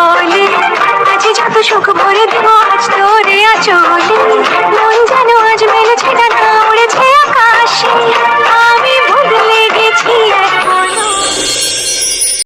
বলে আজি যত সুখ ভরে দেবো আজ তোরে আচলে মন যেন আজ মেলেছে ডানা